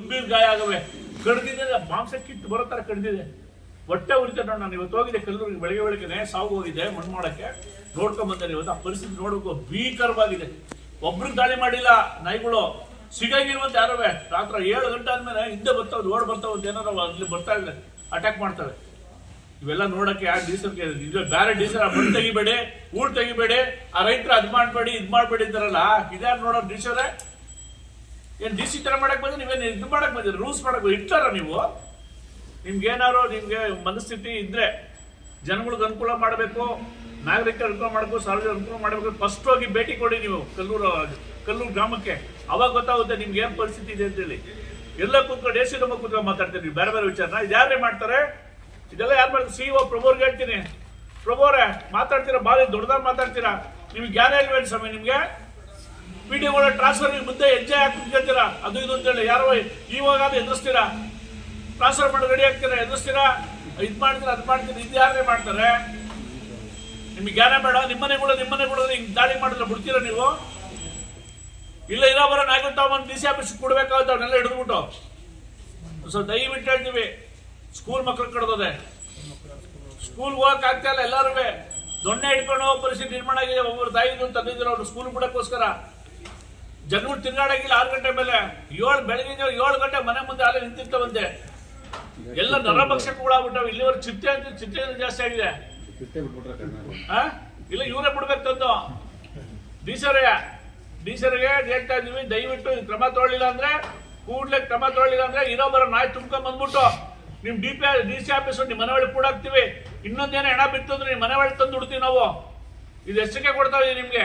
ಗಂಭೀರ ಗಾಯ ಆಗವೆ. ಕಡ್ದಿದೆ ಮಾಂಸ ಕಿತ್ತು ಬರೋ ಥರ ಕಡ್ದಿದೆ. ಹೊಟ್ಟೆ ಉರಿತ ನಾನು, ಇವತ್ತು ಹೋಗಿದೆ ಕಲ್ಲೂರಿಗೆ, ಬೆಳಗ್ಗೆ ಬೆಳಗ್ಗೆನೆ ಸಾವು ಹೋಗಿದೆ ಮಣ್ಣು ಮಾಡಕ್ಕೆ ನೋಡ್ಕೊಂಡ್ ಬಂದೆ ಇವತ್ತು ಆ ಪರಿಸ್ಥಿತಿ ನೋಡೋಕ್ಕೂ ಭೀಕರವಾಗಿದೆ. ಒಬ್ರಿಗೆ ದಾಳಿ ಮಾಡಿಲ್ಲ ನಾಯಿಗಳು. ಸಿಗಾಗಿರುವಂತ ಯಾರವೇ? ರಾತ್ರಿ ಏಳು ಗಂಟೆ ಆದ್ಮೇಲೆ ಹಿಂದೆ ಬರ್ತಾವೆ ಓಡ್ ಬರ್ತಾವೆ ಏನಾರು ಅಲ್ಲಿ ಬರ್ತಾ ಇಲ್ಲ ಅಟ್ಯಾಕ್ ಮಾಡ್ತವೆ ಇವೆಲ್ಲ ನೋಡಕ್ಕೆ ಯಾರು ಡೀಸೆಲ್ ಇದು ಬೇರೆ ಡೀಸೆಲ್ ಮಣ್ಣು ತೆಗಿಬೇಡಿ, ಊರ್ ತೆಗಿಬೇಡಿ, ಆ ರೈತರು ಅದ್ ಮಾಡಬೇಡಿ, ಇದ್ ಮಾಡಬೇಡಿ ಅಂತಾರಲ್ಲ, ಇದ್ಯಾರು ನೋಡೋ ಡೀಸೆಲ್ ಏನ್ ಡಿ ಸಿ ತರ ಮಾಡಕ್ ಬಂದ್ರೆ ನೀವೇನು ಇದು ಮಾಡಕ್ಕೆ ಬಂದಿರಿ ರೂಲ್ಸ್ ಮಾಡಕ್ ಬಂದಿರಿ, ಇಟ್ಟಾರ ನೀವು? ನಿಮ್ಗೇನಾದ್ರು ನಿಮಗೆ ಮನಸ್ಥಿತಿ ಇದ್ರೆ ಜನಗಳಿಗೆ ಅನುಕೂಲ ಮಾಡಬೇಕು, ನಾಗರಿಕರ ಅನುಕೂಲ ಮಾಡಬೇಕು ಸಾರ್ವಜನಿಕ ಅನುಕೂಲ ಮಾಡಬೇಕು ಫಸ್ಟ್ ಹೋಗಿ ಭೇಟಿ ಕೊಡಿ ನೀವು ಕಲ್ಲೂರು ಕಲ್ಲೂರು ಗ್ರಾಮಕ್ಕೆ. ಅವಾಗ ಗೊತ್ತಾಗುತ್ತೆ ನಿಮ್ಗೆ ಏನು ಪರಿಸ್ಥಿತಿ ಇದೆ ಅಂತೇಳಿ. ಎಲ್ಲ ಕೂತ್ಕೊಂಡು ಎ ಸಿ ನಮ್ಮ ಕೂತ್ಕೊಂಡು ಮಾತಾಡ್ತೀನಿ ಬೇರೆ ಬೇರೆ ವಿಚಾರನ. ಇದು ಯಾರೇ ಮಾಡ್ತಾರೆ? ಇದೆಲ್ಲ ಯಾರು ಮಾಡ್ತಾರೆ? ಸಿ ಒ ಪ್ರಭೋರ್ಗೆ ಹೇಳ್ತೀನಿ. ಪ್ರಭೋರೇ, ಮಾತಾಡ್ತೀರಾ? ಭಾರಿ ದೊಡ್ಡದಾಗಿ ಮಾತಾಡ್ತೀರಾ? ನಿಮ್ಗೆ ಜ್ಞಾನ ಇಲ್ವೇನು ಸ್ವಾಮಿ ನಿಮ್ಗೆ? ವಿಡಿಯೋಗಳ ಟ್ರಾನ್ಸ್ಫರ್ ಮುಂದೆ ಹೆಜ್ಜೆ ಹಾಕಿ ಕೇಳ್ತೀರಾ ಅದು ಇದು ಅಂತೇಳಿ ಯಾರೋ ಇವಾಗ ಅದು ಎದುರಿಸ್ತೀರಾ? ಟ್ರಾನ್ಸ್ಫರ್ ಮಾಡಿ ರೆಡಿ ಆಗ್ತೀರಾ? ಎದುರಿಸ್ತೀರಾ? ಇದು ಮಾಡ್ತೀರಾ, ಅದು ಮಾಡ್ತೀರಾ? ಇದು ಯಾರೇ ಮಾಡ್ತಾರೆ? ನಿಮ್ಗೆ ಜ್ಞಾನ ಬೇಡ. ನಿಮ್ಮನೆ ಕೂಡ ನಿಮ್ಮನೆ ಕೂಡ ಹಿಂಗೆ ದಾಳಿ ಮಾಡಿದ್ರೆ ಬಿಡ್ತೀರಾ ನೀವು? ಇಲ್ಲ, ಇರೋ ಬರೋ ಒಂದು ಡಿ ಸಿ ಆಫೀಸ್ ಕೊಡ್ಬೇಕಾಗುತ್ತೆ ಅವನ್ನೆಲ್ಲ ಹಿಡಿದ್ಬಿಟ್ಟು. ಸ್ವಲ್ಪ ದಯವಿಟ್ಟು ಹೇಳ್ತೀವಿ. ಸ್ಕೂಲ್ ಮಕ್ಳು ಕಡ್ದದೆ. ಸ್ಕೂಲ್ ಹೋಗಕ್ ಆಗ್ತಾ ಇಲ್ಲ ಎಲ್ಲಾರು ದೊಣ್ಣೆ ಹೋಗೋ ಪರಿಸ್ಥಿತಿ ನಿರ್ಮಾಣ ಆಗಿದೆ. ಒಬ್ಬರು ತಾಯಿದು ತಂದಿದ್ರು ಅವ್ರು ಸ್ಕೂಲ್ ಬಿಡಕ್ಕೋಸ್ಕರ. ಜನಗಳು ತಿನ್ನಾಡಾಗಿಲ್ಲ ಆರು ಗಂಟೆ ಮೇಲೆ. ಏಳು ಬೆಳಗಿನ ಏಳು ಗಂಟೆ ಮನೆ ಮುಂದೆ ಅಲ್ಲೇ ನಿಂತಿರ್ತವಂತೆ. ಎಲ್ಲ ನರಭಕ್ಷಕಗಳಾಗ್ಬಿಟ್ಟವೆ ಇಲ್ಲಿವರೆ ಚಿಟ್ಟೆ ಅಂತ ಚಿಟ್ಟೆ ಜಾಸ್ತಿ ಆಗಿದೆ? ಇಲ್ಲ, ಇವರೇ ಬಿಡ್ಬೇಕು ತಂದು. ಡಿಸರ್ಗೆ ಡಿಸರ್ಗೆ ಹೇಳ್ತಾ ಇದೀವಿ ದಯವಿಟ್ಟು ಕ್ರಮ ತಗೊಳ್ಳಿಲ್ಲ ಅಂದ್ರೆ, ಕೂಡ್ಲೆ ಕ್ರಮ ತಗೊಳ್ಳಿಲ್ಲ ಅಂದ್ರೆ ಇರೋ ಬರೋ ನಾಯಿ ತುಂಬ್ಕೊಂಡ್ ಬಂದ್ಬಿಟ್ಟು ನಿಮ್ D P, D C office, ನಿಮ್ ಮನೆ ಒಳಗೆ ಕೂಡ ಹಾಕ್ತಿವಿ. ಇನ್ನೊಂದೇನೋ ಹೆಣ ಬಿತ್ತು ಅಂದ್ರೆ ನಿಮ್ ಮನೆ ಒಳಗೆ ತಂದು ಬಿಡ್ತೀವಿ ನಾವು. ಇದು ಎಚ್ಚರಿಕೆ ಕೊಡ್ತಾ ಇದೀವಿ ನಿಮ್ಗೆ.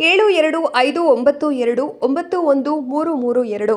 ಏಳು ಎರಡು ಐದು ಒಂಬತ್ತು ಎರಡು ಒಂಬತ್ತು ಒಂದು ಮೂರು ಮೂರು ಎರಡು.